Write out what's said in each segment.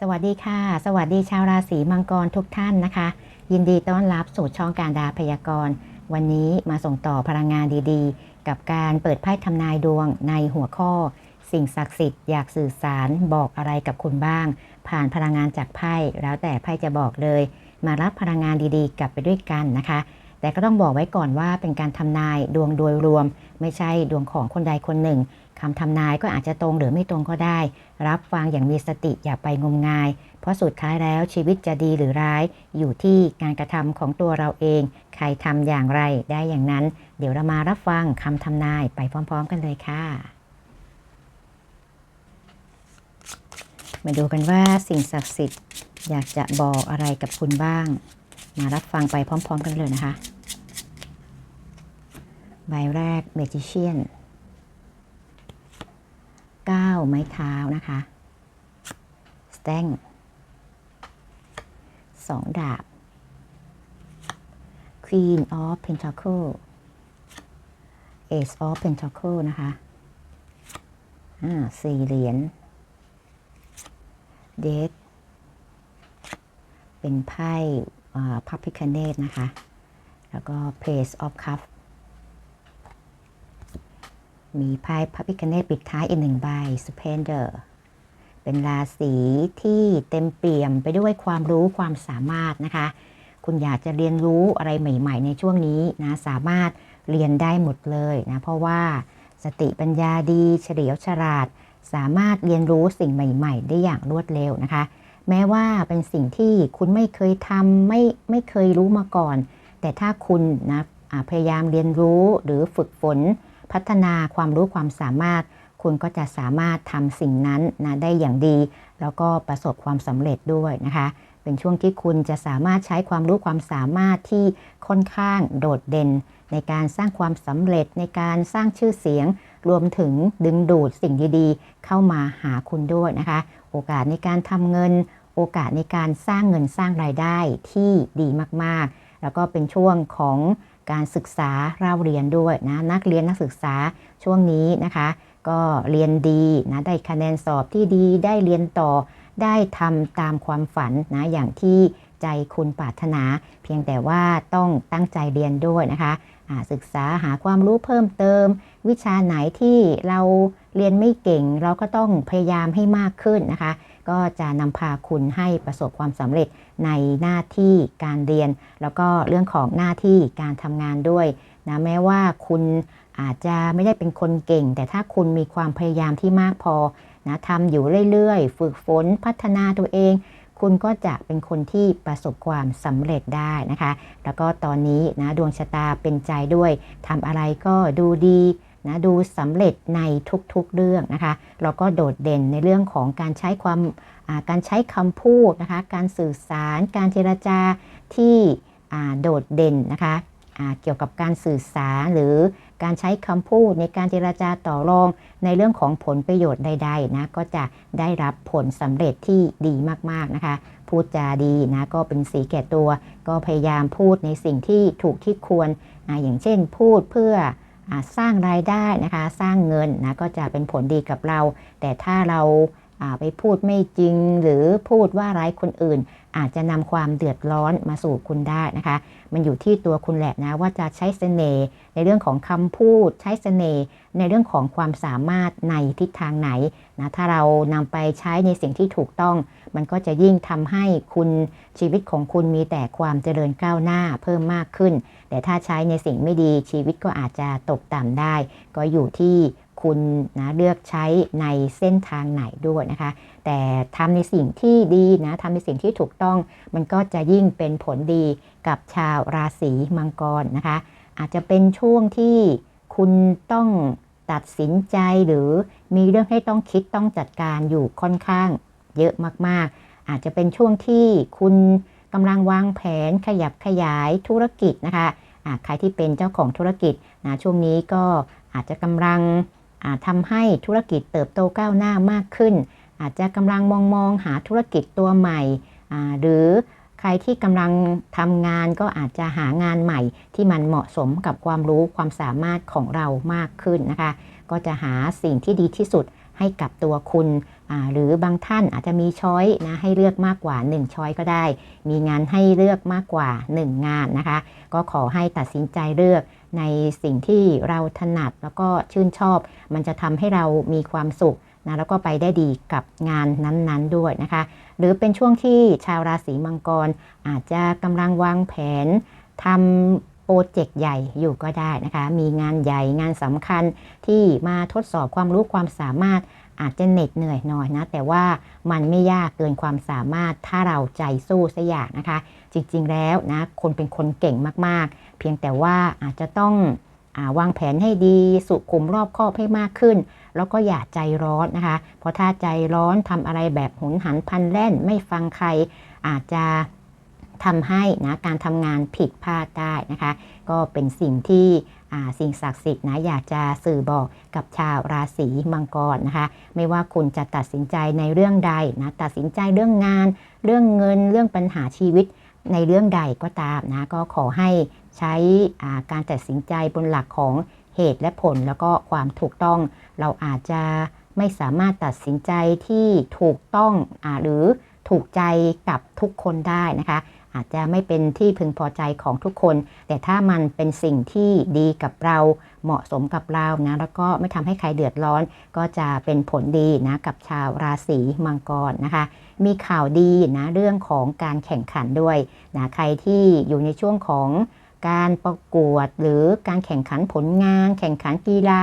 สวัสดีค่ะ สวัสดีชาวราศีมังกรทุกท่านนะคะ ยินดีต้อนรับสู่ช่องการดาพยากรณ์ วันนี้มาส่งต่อพลังงานดีๆ กับการเปิดไพ่ทำนายดวงในหัวข้อ สิ่งศักดิ์สิทธิ์อยากสื่อสารบอกอะไรกับคุณบ้าง ผ่านพลังงานจากไพ่แล้วแต่ไพ่จะบอกเลย มารับพลังงานดีๆ กลับไปด้วยกันนะคะ แต่ก็ต้องบอกไว้ก่อนว่าเป็นการทำนายดวงโดยรวม ไม่ใช่ดวงของคนใดคนหนึ่ง คำทำนายก็อาจจะตรงหรือไม่ตรงก็ได้ รับฟังอย่างมีสติอย่าไปงมงาย เพราะสุดท้ายแล้วชีวิตจะดีหรือร้าย อยู่ที่การกระทำของตัวเราเอง ใครทำอย่างไรได้อย่างนั้น เดี๋ยวเรามารับฟังคำทำนายไปพร้อม ๆ กันเลยค่ะ มาดูกันว่าสิ่งศักดิ์สิทธิ์อยากจะบอกอะไรกับคุณบ้าง มารับฟังไปพร้อม ๆ กันเลยนะคะ ใบแรก Magician 9 ไม้เท้านะคะ สแตงสองดาบ Queen of Pentacle Ace of Pentacle นะคะอ่าสี่เหรียญเดทเป็นไพ่พับพิคเนตนะคะ แล้วก็ Page of Cup มีไพ่พระพิคเนตปิดท้ายอีกหนึ่งใบ Splendor เป็นราศีที่เต็มเปี่ยมไปด้วยความรู้ความสามารถนะคะ คุณอยากจะเรียนรู้อะไรใหม่ ๆ ในช่วงนี้นะสามารถเรียนได้หมดเลยนะเพราะว่าสติปัญญาดีเฉลียวฉลาด สามารถเรียนรู้สิ่งใหม่ ๆ ได้อย่างรวดเร็วนะคะ แม้ว่าเป็นสิ่งที่คุณไม่เคยทำไม่ไม่เคยรู้มาก่อน แต่ถ้าคุณนะพยายามเรียนรู้หรือฝึกฝน พัฒนาความรู้ความสามารถ คุณก็จะสามารถทำสิ่งนั้นนะได้อย่างดี แล้วก็ประสบความสำเร็จด้วยนะคะ เป็นช่วงที่คุณจะสามารถใช้ความรู้ความสามารถที่ค่อนข้างโดดเด่น ในการสร้างความสำเร็จในการสร้างชื่อเสียง รวมถึงดึงดูดสิ่งดีๆ เข้ามาหาคุณด้วยนะคะ โอกาสในการทำเงิน โอกาสในการสร้างเงินสร้างรายได้ที่ดีมากๆ แล้วก็เป็นช่วงของ การศึกษาเล่าเรียนด้วยนะนักเรียนนักศึกษาช่วงนี้นะคะ ก็เรียนดีนะได้คะแนนสอบที่ดีได้เรียนต่อได้ทำตามความฝันนะอย่างที่ใจคุณปรารถนา เพียงแต่ว่าต้องตั้งใจเรียนด้วยนะคะศึกษาหาความรู้เพิ่มเติม วิชาไหนที่เราเรียนไม่เก่ง เราก็ต้องพยายามให้มากขึ้นนะคะ ก็จะนำพาคุณให้ประสบความสำเร็จในหน้าที่การเรียน แล้วก็เรื่องของหน้าที่การทำงานด้วยนะแม้ว่าคุณอาจจะไม่ได้เป็นคนเก่ง แต่ถ้าคุณมีความพยายามที่มากพอนะทำอยู่เรื่อยๆ ฝึกฝนพัฒนาตัวเอง คุณก็จะเป็นคนที่ประสบความสำเร็จได้นะคะ แล้วก็ตอนนี้นะดวงชะตาเป็นใจด้วยทำอะไรก็ดูดี นะดูสำเร็จในทุกๆเรื่องนะคะแล้วก็โดดเด่นในเรื่องของการใช้ความการใช้คำพูดนะคะการสื่อสาร การเจรจาที่โดดเด่นนะคะเกี่ยวกับการสื่อสารหรือการใช้คำพูดในการเจราจาต่อรองในเรื่องของผลประโยชน์ใดๆนะก็จะได้รับผลสำเร็จที่ดีมากๆนะคะ พูดจาดีนะก็เป็นสีแก่ตัว ก็พยายามพูดในสิ่งที่ถูกที่ควรออย่างเช่นพูดเพื่อ สร้างรายได้นะคะ สร้างเงินนะก็จะเป็นผลดีกับเรา แต่ถ้าเราไปพูดไม่จริงหรือพูดว่าร้ายคนอื่น อาจจะนำความเดือดร้อนมาสู่คุณได้นะคะ มันอยู่ที่ตัวคุณแหละนะว่าจะใช้เสน่ห์ในเรื่องของคำพูด ใช้เสน่ห์ในเรื่องของความสามารถในทิศทางไหนนะถ้าเรานำไปใช้ในสิ่งที่ถูกต้อง มันก็จะยิ่งทำให้คุณชีวิตของคุณมีแต่ความเจริญก้าวหน้าเพิ่มมากขึ้น แต่ถ้าใช้ในสิ่งไม่ดีชีวิตก็อาจจะตกต่ำได้ ก็อยู่ที่ คุณนะเลือกใช้ในเส้นทางไหนด้วยนะคะ แต่ทำในสิ่งที่ดีนะทำในสิ่งที่ถูกต้องมันก็จะยิ่งเป็นผลดีกับชาวราศีมังกรนะคะ อาจจะเป็นช่วงที่คุณต้องตัดสินใจหรือมีเรื่องให้ต้องคิดต้องจัดการอยู่ค่อนข้างเยอะมากๆ อาจจะเป็นช่วงที่คุณกำลังวางแผนขยับขยายธุรกิจนะคะะใครที่เป็นเจ้าของธุรกิจนะช่วงนี้ก็อาจจะกำลัง ทำให้ธุรกิจเติบโตก้าวหน้ามากขึ้น อาจจะกำลังมองมองหาธุรกิจตัวใหม่ หรือใครที่กำลังทำงานก็อาจจะหางานใหม่ ที่มันเหมาะสมกับความรู้ความสามารถของเรามากขึ้นนะคะ ก็จะหาสิ่งที่ดีที่สุดให้กับตัวคุณ หรือบางท่านอาจจะมีช้อยนะให้เลือกมากกว่า 1 ช้อยก็ได้ มีงานให้เลือกมากกว่า 1 งานนะคะ ก็ขอให้ตัดสินใจเลือก ในสิ่งที่เราถนัดแล้วก็ชื่นชอบ มันจะทำให้เรามีความสุขนะแล้วก็ไปได้ดีกับงานนั้นๆด้วยนะคะ หรือเป็นช่วงที่ชาวราศีมังกร อาจจะกำลังวางแผนทำโปรเจกต์ใหญ่อยู่ก็ได้นะคะ มีงานใหญ่งานสำคัญที่มาทดสอบความรู้ความสามารถอาจจะเหน็ดเหนื่อยหน่อยนะ แต่ว่ามันไม่ยากเกินความสามารถถ้าเราใจสู้สักอย่างนะคะ จริงๆแล้วนะคนเป็นคนเก่งมากๆ เพียงแต่ว่าอาจจะต้องอวางแผนให้ดีสุขุมรอบคอบให้มากขึ้น แล้วก็อย่าใจร้อนนะคะ เพราะถ้าใจร้อนทำอะไรแบบหุนหันพันแล่นไม่ฟังใครอาจจะทำให้นะการทำงานผิดพลาดได้นะคะ ก็เป็นสิ่งที่สิ่งศักดิ์สิทธิ์นะอยากจะสื่อบอกกับชาวราศีมังกรนะคะ ไม่ว่าคุณจะตัดสินใจในเรื่องใดนะตัดสินใจเรื่องงาน เรื่องเงินเรื่องปัญหาชีวิต ในเรื่องใดก็ตามนะก็ขอให้ใช้การตัดสินใจบนหลักของเหตุและผลแล้วก็ความถูกต้อง เราอาจจะไม่สามารถตัดสินใจที่ถูกต้องอหรือถูกใจกับทุกคนได้นะคะ อาจจะไม่เป็นที่พึงพอใจของทุกคน แต่ถ้ามันเป็นสิ่งที่ดีกับเราเหมาะสมกับเรานะแล้วก็ไม่ทำให้ใครเดือดร้อน ก็จะเป็นผลดีนะกับชาวราศีมังกรนะคะ มีข่าวดีนะเรื่องของการแข่งขันด้วยนะใครที่อยู่ในช่วงของการประกวดหรือการแข่งขันผลงาน แข่งขันกีฬา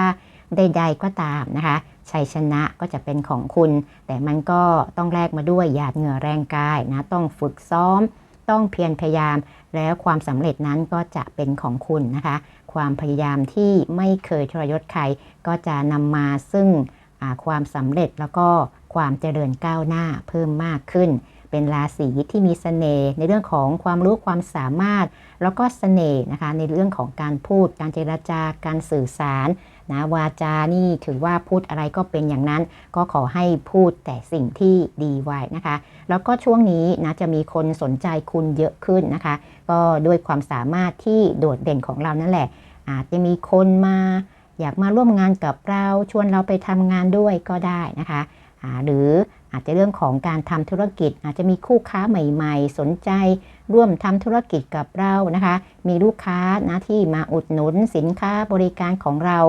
ใด ๆ ก็ตามนะคะชัยชนะก็จะเป็นของคุณ แต่มันก็ต้องแลกมาด้วยหยาดเหงื่อแรงกายนะต้องฝึกซ้อม ต้องเพียรพยายาม แล้วความสำเร็จนั้นก็จะเป็นของคุณนะคะ ความพยายามที่ไม่เคยทรยศใคร ก็จะนำมาซึ่งความสำเร็จแล้วก็ความเจริญก้าวหน้าเพิ่มมากขึ้น เป็นราศีที่มีสเสน่ห์ในเรื่องของความรู้ความสามารถ แล้วก็สเสน่ห์นะคะในเรื่องของการพูด การเจรจาการสื่อสาร นะวาจานี่ถือว่าพูดอะไรก็เป็นอย่างนั้น ก็ขอให้พูดแต่สิ่งที่ดีไว้นะคะ แล้วก็ช่วงนี้นะจะมีคนสนใจคุณเยอะขึ้นนะคะ ก็ด้วยความสามารถที่โดดเด่นของเรานั่นแหละ อาจจะมีคนมาอยากมาร่วมงานกับเราชวนเราไปทำงานด้วยก็ได้นะคะหรืออาจจะเรื่องของการทำธุรกิจ อาจจะมีคู่ค้าใหม่ๆ สนใจ ร่วมทำธุรกิจกับเรานะคะ มีลูกค้านะที่มาอุดหนุนสินค้าบริการของเรา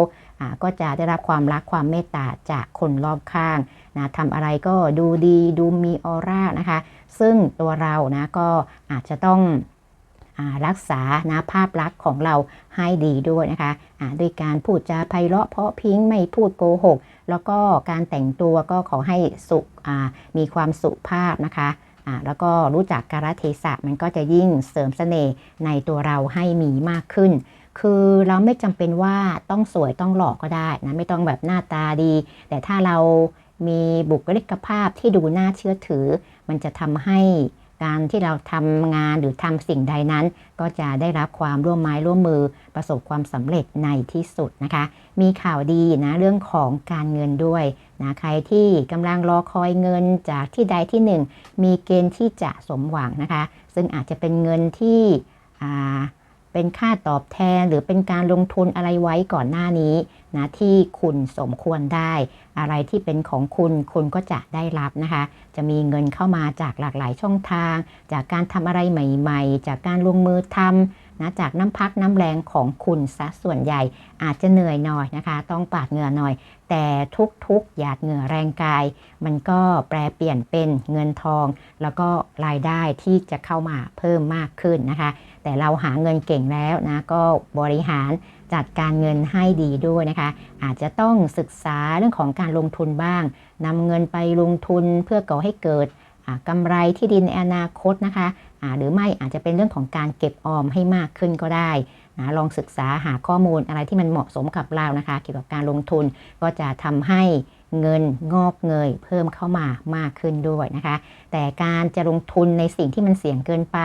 ก็จะได้รับความรักความเมตตาจากคนรอบข้างนะทำอะไรก็ดูดีดูมีออร่านะคะ ซึ่งตัวเรานะก็อาจจะต้องรักษานะภาพลักษณ์ของเราให้ดีด้วยนะคะะด้วยการพูดจาไพเราะเพาะพิงไม่พูดโกหก แล้วก็การแต่งตัวก็ขอให้สุมีความสุภาพนะคะะแล้วก็รู้จักการเทศะมันก็จะยิ่งเสริมสเสน่ห์ในตัวเราให้มีมากขึ้น คือเราไม่จำเป็นว่าต้องสวยต้องหล่อก็ได้นะไม่ต้องแบบหน้าตาดี แต่ถ้าเรามีบุคลิกภาพที่ดูน่าเชื่อถือ มันจะทำให้การที่เราทำงานหรือทำสิ่งใดนั้น ก็จะได้รับความร่วมไม้ร่วมมือประสบความสำเร็จในที่สุดนะคะ มีข่าวดีนะเรื่องของการเงินด้วยนะใครที่กำลังรอคอยเงินจากที่ใดที่หนึ่งมีเกณฑ์ที่จะสมหวังนะคะ ซึ่งอาจจะเป็นเงินที่อ่า เป็นค่าตอบแทนหรือเป็นการลงทุนอะไรไว้ก่อนหน้านี้นะที่คุณสมควรได้ อะไรที่เป็นของคุณคุณก็จะได้รับนะคะ จะมีเงินเข้ามาจากหลากหลายช่องทาง จากการทำอะไรใหม่ๆ จากการลงมือทำนะจากน้ำพักน้ำแรงของคุณซะส่วนใหญ่ อาจจะเหนื่อยหน่อยนะคะ ต้องปาดเหงื่อหน่อย แต่ทุกๆหยาดเหงื่อแรงกาย มันก็แปลเปลี่ยนเป็นเงินทอง แล้วก็รายได้ที่จะเข้ามาเพิ่มมากขึ้นนะคะ แต่เราหาเงินเก่งแล้วนะก็บริหารจัดการเงินให้ดีด้วยนะคะ อาจจะต้องศึกษาเรื่องของการลงทุนบ้างนำเงินไปลงทุนเพื่อก่อให้เกิดกำไรที่ดินในอนาคตนะคะหรือไม่อาจจะเป็นเรื่องของการเก็บออมให้มากขึ้นก็ได้นะลองศึกษาหาข้อมูลอะไรที่มันเหมาะสมกับเรานะคะ เกี่ยวกับการลงทุนก็จะทำให้เงินงอกเงยเพิ่มเข้ามามากขึ้นด้วยนะคะ แต่การจะลงทุนในสิ่งที่มันเสี่ยงเกินไป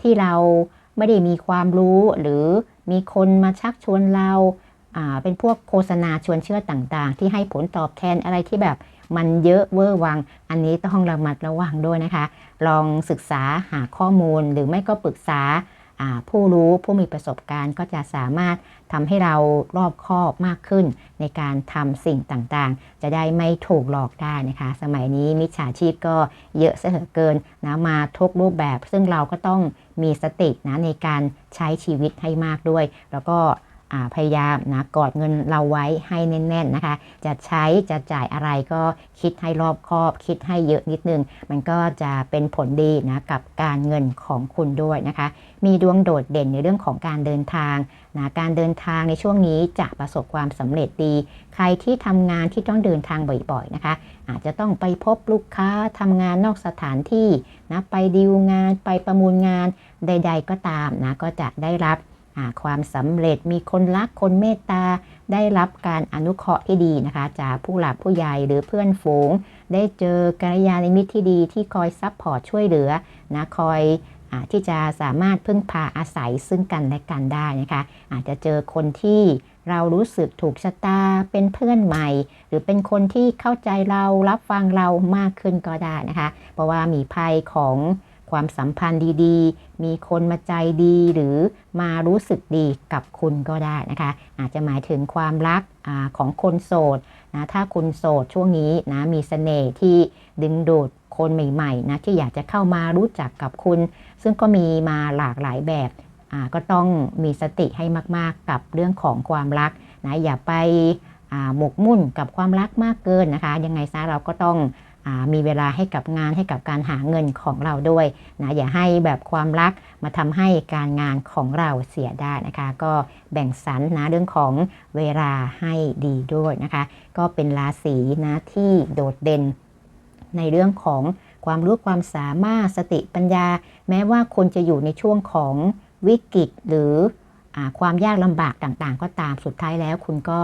ที่เรา ไม่ได้มีความรู้หรือมีคนมาชักชวนเราเป็นพวกโฆษณาชวนเชื่อต่างๆ ที่ให้ผลตอบแทนอะไรที่แบบมันเยอะเวอร์วัง อันนี้ต้องระมัดระวังด้วยนะคะ ลองศึกษาหาข้อมูลหรือไม่ก็ปรึกษาอ่า ผู้รู้ผู้มีประสบการณ์ก็จะสามารถทำให้เรารอบคอบมากขึ้น ในการทำสิ่งต่างๆ จะได้ไม่ถูกหลอกได้นะคะ สมัยนี้มิจฉาชีพก็เยอะเสียเหลือเกินนะมาทุกรูปแบบ ซึ่งเราก็ต้องมีสตินะในการใช้ชีวิตให้มากด้วย แล้วก็ พยายามนะกอดเงินเราไว้ให้แน่นๆนะคะ จะใช้จะจ่ายอะไรก็คิดให้รอบคอบ คิดให้เยอะนิดนึง มันก็จะเป็นผลดีนะกับการเงินของคุณด้วยนะคะ มีดวงโดดเด่นในเรื่องของการเดินทางนะการเดินทางในช่วงนี้จะประสบความสำเร็จดี ใครที่ทำงานที่ต้องเดินทางบ่อยๆนะคะ อาจจะต้องไปพบลูกค้าทำงานนอกสถานที่นะไปดีลงานไปประมูลงานใด ๆ ก็ตามนะก็จะได้รับ ความสำเร็จมีคนรักคนเมตตา ได้รับการอนุเคราะห์ที่ดีนะคะ จากผู้หลักผู้ใหญ่หรือเพื่อนฝูง ได้เจอกัลยาณมิตรที่ดีที่คอยซัพพอร์ตช่วยเหลือนะคอยอที่จะสามารถพึ่งพาอาศัยซึ่งกันและกันได้นะคะ อาจจะเจอคนที่เรารู้สึกถูกชะตาเป็นเพื่อนใหม่ หรือเป็นคนที่เข้าใจเรารับฟังเรามากขึ้นก็ได้นะคะ เพราะว่ามีไพ่ของ ความสัมพันธ์ดีๆ มีคนมาใจดีหรือมารู้สึกดีกับคุณก็ได้นะคะ อาจจะหมายถึงความรักอของคนโสดนะถ้าคุณโสดช่วงนี้นะมีเสน่ห์ที่ดึงดูดคนใหม่ๆนะที่อยากจะเข้ามารู้จักกับคุณ ซึ่งก็มีมาหลากหลายแบบก็ต้องมีสติให้มากๆกับเรื่องของความรักนะอย่าไปหมกมุ่นกับความรักมากเกินนะคะ ยังไงซะเราก็ต้อง มีเวลาให้กับงานให้กับการหาเงินของเราด้วยนะอย่าให้แบบความรักมาทำให้การงานของเราเสียได้นะคะ ก็แบ่งสรรนะเรื่องของเวลาให้ดีด้วยนะคะ ก็เป็นราศีนะที่โดดเด่นในเรื่องของความรู้ความสามารถสติปัญญา แม้ว่าคนจะอยู่ในช่วงของวิกฤตหรืออความยากลำบากต่างๆ ก็ตามสุดท้ายแล้วคุณก็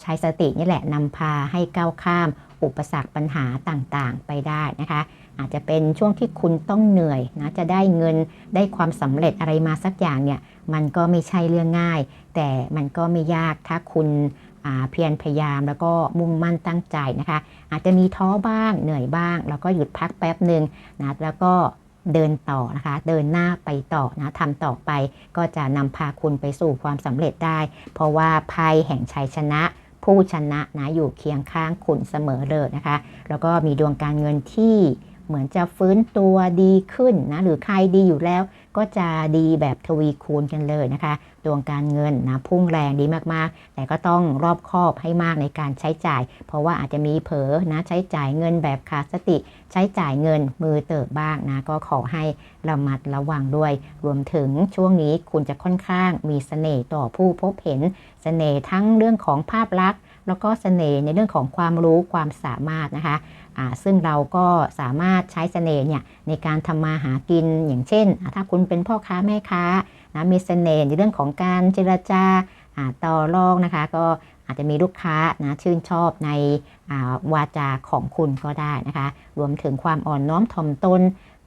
ใช้สตินี่แหละนำพาให้ก้าวข้าม อุปสรรคปัญหาต่างๆ ไปได้นะคะ อาจจะเป็นช่วงที่คุณต้องเหนื่อยนะจะได้เงินได้ความสำเร็จอะไรมาสักอย่างเนี่ยมันก็ไม่ใช่เรื่องง่าย แต่มันก็ไม่ยากถ้าคุณเพียรพยายามแล้วก็มุ่งมั่นตั้งใจนะคะ อาจจะมีท้อบ้างเหนื่อยบ้าง แล้วก็หยุดพักแป๊บหนึ่งนะแล้วก็เดินต่อนะคะ เดินหน้าไปต่อนะทำต่อไปก็จะนำพาคุณไปสู่ความสำเร็จได้ เพราะว่าภัยแห่งชัยชนะ ผู้ชนะนะอยู่เคียงข้างคุณเสมอเลยนะคะ แล้วก็มีดวงการเงินที่เหมือนจะฟื้นตัวดีขึ้นนะหรือใครดีอยู่แล้ว ก็จะดีแบบทวีคูณกันเลยนะคะ ดวงการเงินนะพุ่งแรงดีมากๆ แต่ก็ต้องรอบคอบให้มากในการใช้จ่าย เพราะว่าอาจจะมีเผลอนะใช้จ่ายเงินแบบขาดสติ ใช้จ่ายเงินมือเติบบ้างนะก็ขอให้ระมัดระวังด้วย รวมถึงช่วงนี้คุณจะค่อนข้างมีเสน่ห์ต่อผู้พบเห็นเสน่ห์ทั้งเรื่องของภาพลักษณ์แล้วก็เสน่ห์ในเรื่องของความรู้ความสามารถนะคะ ซึ่งเราก็สามารถใช้เสน่ห์เนี่ยในการทำมาหากินอย่างเช่น ถ้าคุณเป็นพ่อค้าแม่ค้านะมีเสน่ห์ในเรื่องของการเจรจาาต่อรองนะคะก็อาจจะมีลูกค้านะชื่นชอบในาวาจาของคุณก็ได้นะคะ รวมถึงความอ่อนน้อมถ่อมตน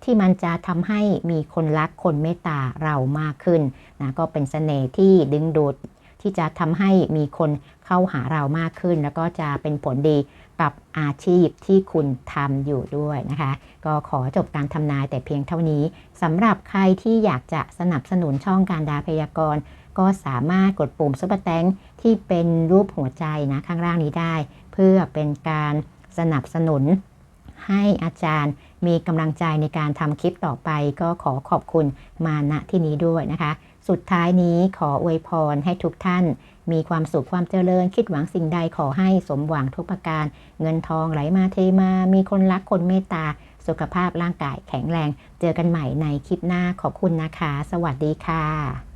ที่มันจะทำให้มีคนรักคนเมตตาเรามากขึ้นนะก็เป็นเสน่ห์ที่ดึงดูดที่จะทำให้มีคนเข้าหาเรามากขึ้น แล้วก็จะเป็นผลดี กับอาชีพที่คุณทำอยู่ด้วยนะคะ ก็ขอจบการทำนายแต่เพียงเท่านี้สำหรับใครที่อยากจะสนับสนุนช่องการดาพยากรณ์ก็สามารถกดปุ่มซุปเปอร์แตงที่เป็นรูปหัวใจนะข้างล่างนี้ได้ เพื่อเป็นการสนับสนุนให้อาจารย์มีกำลังใจในการทำคลิปต่อไป ก็ขอขอบคุณมาณที่นี้ด้วยนะคะ สุดท้ายนี้ขออวยพรให้ทุกท่าน มีความสุขความเจริญ คิดหวังสิ่งใดขอให้สมหวังทุกประการ เงินทองไหลมาเทมา มีคนรักคนเมตตา สุขภาพร่างกายแข็งแรง เจอกันใหม่ในคลิปหน้าขอบคุณนะคะ สวัสดีค่ะ